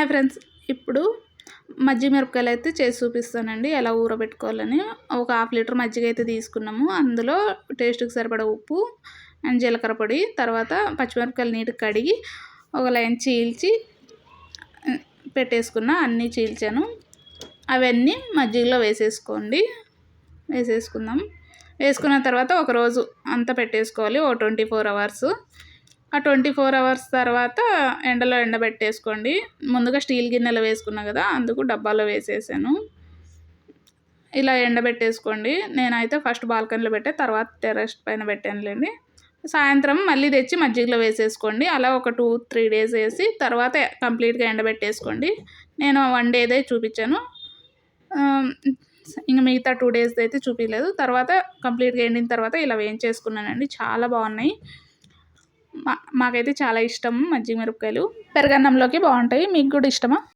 Hi friends. ఇప్పుడు మజ్జిగ మిరపకాయలు అయితే చేసి చూపిస్తానండి. ఎలా ఊరబెట్టుకోవాలని ఒక హాఫ్ లీటర్ మజ్జిగ అయితే తీసుకున్నాము. అందులో టేస్ట్కి సరిపడా ఉప్పు అండ్ జీలకర్ర పొడి తర్వాత పచ్చిమిరపకాయలు నీటికి కడిగి ఒక లైన్ చీల్చి పెట్టేసుకున్న అన్నీ చీల్చాను. అవన్నీ మజ్జిగలో వేసేసుకోండి. వేసేసుకుందాం. వేసుకున్న తర్వాత ఒకరోజు అంతా పెట్టేసుకోవాలి. ఓ ట్వంటీ ఫోర్ అవర్స్. ఆ ట్వంటీ ఫోర్ అవర్స్ తర్వాత ఎండలో ఎండబెట్టేసుకోండి. ముందుగా స్టీల్ గిన్నెలో వేసుకున్నా కదా అందుకు డబ్బాలో వేసేసాను. ఇలా ఎండబెట్టేసుకోండి. నేనైతే ఫస్ట్ బాల్కనీలో పెట్టే తర్వాత టెర్రస్ పైన పెట్టానులేండి. సాయంత్రం మళ్ళీ తెచ్చి మజ్జిగలో వేసేసుకోండి. అలా ఒక టూ త్రీ డేస్ వేసి తర్వాత కంప్లీట్గా ఎండబెట్టేసుకోండి. నేను వన్ డేదే చూపించాను. ఇంకా మిగతా టూ డేస్ అయితే చూపించలేదు. తర్వాత కంప్లీట్గా ఎండిన తర్వాత ఇలా వేయించేసుకున్నానండి. చాలా బాగున్నాయి. మా మాకైతే చాలా ఇష్టం మజ్జిగ మిరపకాయలు. పెరగన్నంలోకి బాగుంటాయి. మీకు కూడా ఇష్టమా?